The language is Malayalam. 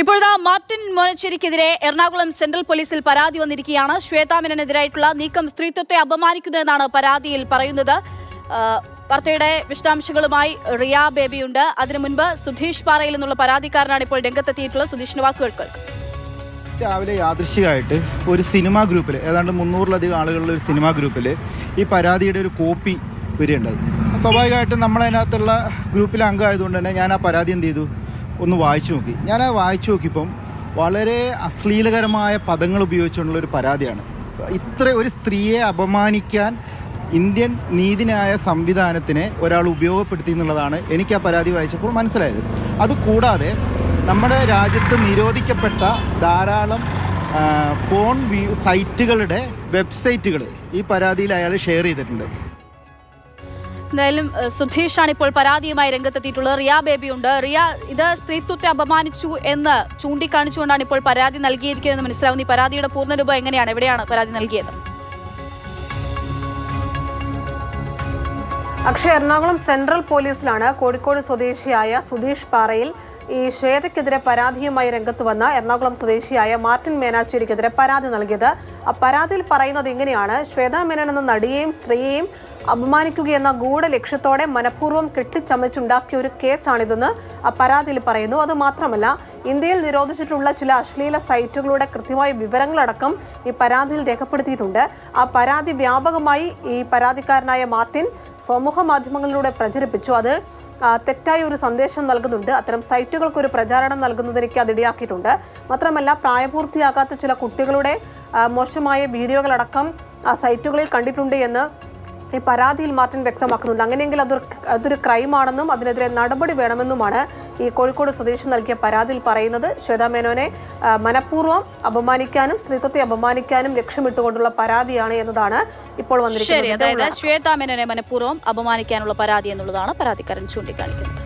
ഇപ്പോഴത്തെ മാർട്ടിൻ മോനച്ചേരിക്കെതിരെ എറണാകുളം സെൻട്രൽ പോലീസിൽ പരാതി വന്നിരിക്കുകയാണ്. ശ്വേതാമേനനെതിരായിട്ടുള്ള നീക്കം സ്ത്രീത്വത്തെ അപമാനിക്കുന്നതെന്നാണ് പരാതിയിൽ പറയുന്നത്. വാർത്തയുടെ വിശദാംശങ്ങളുമായി റിയ ബേബിയുണ്ട്. അതിനു മുൻപ് സുധീഷ് പാറയിൽ നിന്നുള്ള പരാതിക്കാരനാണ് ഇപ്പോൾ രംഗത്തെത്തിയിട്ടുള്ള സുധീഷിന് വാക്കുകൾ കേൾക്കാം. രാവിലെ യാദൃശികമായിട്ട് ഒരു സിനിമാ ഗ്രൂപ്പിൽ ഏതാണ്ട് മുന്നൂറിലധികം ആളുകളുടെ ഒരു സിനിമാ ഗ്രൂപ്പിൽ ഈ പരാതിയുടെ ഒരു കോപ്പി വരികയുണ്ടായി. സ്വാഭാവികമായിട്ടും നമ്മളതിനകത്തുള്ള ഗ്രൂപ്പിലെ അംഗമായതുകൊണ്ട് തന്നെ ഞാൻ ആ പരാതി എന്ത് ചെയ്തു? ഒന്ന് വായിച്ചു നോക്കി. ഞാൻ ആ വായിച്ചു നോക്കിയപ്പം വളരെ അശ്ലീലകരമായ പദങ്ങൾ ഉപയോഗിച്ചുള്ള ഒരു പരാതിയാണ്. ഇത്ര ഒരു സ്ത്രീയെ അപമാനിക്കാൻ ഇന്ത്യൻ നീതിന്യായ സംവിധാനത്തിനെ ഒരാൾ ഉപയോഗപ്പെടുത്തി എന്നുള്ളതാണ് എനിക്ക് ആ പരാതി വായിച്ചപ്പോൾ മനസ്സിലായത്. അതുകൂടാതെ നമ്മുടെ രാജ്യത്ത് നിരോധിക്കപ്പെട്ട ധാരാളം ഫോൺ സൈറ്റുകളുടെ വെബ്സൈറ്റുകൾ ഈ പരാതിയിൽ അയാൾ ഷെയർ ചെയ്തിട്ടുണ്ട്. എന്തായാലും സുധീഷാണ് ഇപ്പോൾ പരാതിയുമായി രംഗത്തെത്തിയിട്ടുള്ളത്. റിയ ഉണ്ട് റിയ ഇത് സ്ത്രീത്വത്തെ അപമാനിച്ചു എന്ന് ചൂണ്ടിക്കാണിച്ചുകൊണ്ടാണ് ഇപ്പോൾ പരാതി നൽകിയിരിക്കുന്നത്. മനസ്സിലാവുന്നു ഈ പരാതിയുടെ പൂർണരൂപം എങ്ങനെയാണ്? എവിടെയാണ് പരാതി നൽകിയത്? അക്ഷയ എറണാകുളം സെൻട്രൽ പോലീസിലാണ് കോഴിക്കോട് സ്വദേശിയായ സുധീഷ് പാറയിൽ ഈ ശ്വേതയ്ക്കെതിരെ പരാതിയുമായി രംഗത്ത് വന്ന എറണാകുളം സ്വദേശിയായ മാർട്ടിൻ മേനാച്ചേരിക്കെതിരെ പരാതി നൽകിയത്. ആ പരാതിയിൽ പറയുന്നത് ഇങ്ങനെയാണ്. ശ്വേത മേനൻ എന്ന നടിയെയും സ്ത്രീയെയും അപമാനിക്കുകയെന്ന ഗൂഢ ലക്ഷ്യത്തോടെ മനഃപൂർവം കെട്ടിച്ചമച്ചുണ്ടാക്കിയ ഒരു കേസാണിതെന്ന് പരാതിയിൽ പറയുന്നു. അതുമാത്രമല്ല ഇന്ത്യയിൽ നിരോധിച്ചിട്ടുള്ള ചില അശ്ലീല സൈറ്റുകളുടെ കൃത്യമായ വിവരങ്ങളടക്കം ഈ പരാതിയിൽ രേഖപ്പെടുത്തിയിട്ടുണ്ട്. ആ പരാതി വ്യാപകമായി ഈ പരാതിക്കാരനായ മാർട്ടിൻ സമൂഹ മാധ്യമങ്ങളിലൂടെ പ്രചരിപ്പിച്ചു. അത് തെറ്റായ ഒരു സന്ദേശം നൽകുന്നുണ്ട്. അത്തരം സൈറ്റുകൾക്ക് ഒരു പ്രചാരണം നൽകുന്നതിനേക്ക് അത് ഇടയാക്കിയിട്ടുണ്ട്. മാത്രമല്ല പ്രായപൂർത്തിയാകാത്ത ചില കുട്ടികളുടെ മോശമായ വീഡിയോകളടക്കം ആ സൈറ്റുകളിൽ കണ്ടിട്ടുണ്ട് എന്ന് ഈ പരാതിയിൽ മാർട്ടിൻ വ്യക്തമാക്കുന്നുണ്ട്. അങ്ങനെയെങ്കിൽ അതൊരു അതൊരു ക്രൈമാണെന്നും അതിനെതിരെ നടപടി വേണമെന്നുമാണ് ഈ കോഴിക്കോട് സ്വദേശി നൽകിയ പരാതിയിൽ പറയുന്നത്. ശ്വേതാ മേനോനെ മനഃപൂർവം അപമാനിക്കാനും സ്ത്രീത്വത്തെ അപമാനിക്കാനും ലക്ഷ്യമിട്ടുകൊണ്ടുള്ള പരാതിയാണ് എന്നതാണ് ഇപ്പോൾ വന്നിരിക്കുന്നത്. ശ്വേതാ മേനോനെ മനഃപൂർവം അപമാനിക്കാനുള്ള പരാതി എന്നുള്ളതാണ് പരാതിക്കാരൻ ചൂണ്ടിക്കാണിക്കുന്നത്.